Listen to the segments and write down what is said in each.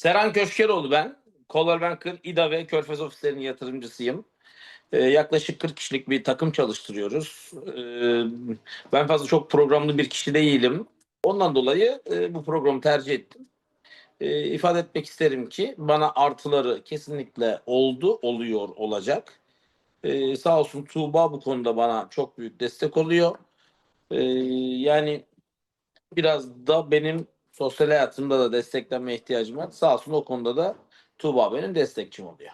Serhan Köşkeroğlu ben. Coldwell Banker, İDA ve Körfez ofislerinin yatırımcısıyım. Ee, yaklaşık 40 kişilik bir takım çalıştırıyoruz. Ee, ben fazla çok programlı bir kişi değilim. Ondan dolayı e, bu programı tercih ettim. Ee, ifade etmek isterim ki bana artıları kesinlikle oldu, oluyor, olacak. Ee, sağ olsun Tuğba bu konuda bana çok büyük destek oluyor. Ee, yani biraz da benim sosyal hayatımda da desteklenme ihtiyacım var. Sağ olsun o konuda da Tuğba benim destekçim oluyor.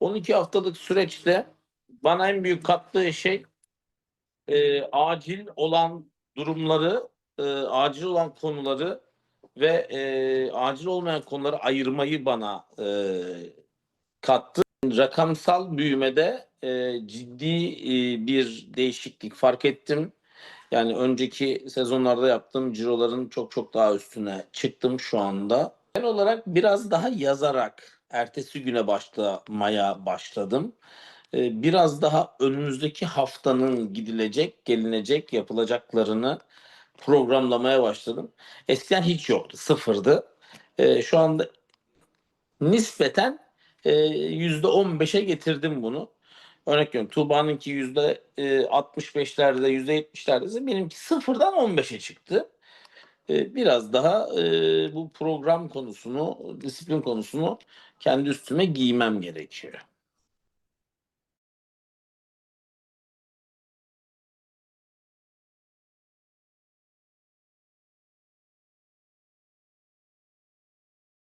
12 haftalık süreçte bana en büyük kattığı şey e, acil olan durumları, e, acil olan konuları ve e, acil olmayan konuları ayırmayı bana e, kattı. Rakamsal büyümede e, ciddi e, bir değişiklik fark ettim. Yani önceki sezonlarda yaptığım ciroların çok çok daha üstüne çıktım şu anda. Ben olarak biraz daha yazarak ertesi güne başlamaya başladım. Ee, Biraz daha önümüzdeki haftanın gidilecek, gelinecek, yapılacaklarını programlamaya başladım. Eskiden hiç yoktu, sıfırdı. Ee, Şu anda nispeten e, yüzde 15'e getirdim bunu. Örnek veriyorum Tuğba'nınki yüzde e, %65'lerde, yüzde 70'lerde ise benimki sıfırdan 15'e çıktı. E, Biraz daha e, bu program konusunu, disiplin konusunu kendi üstüme giymem gerekiyor.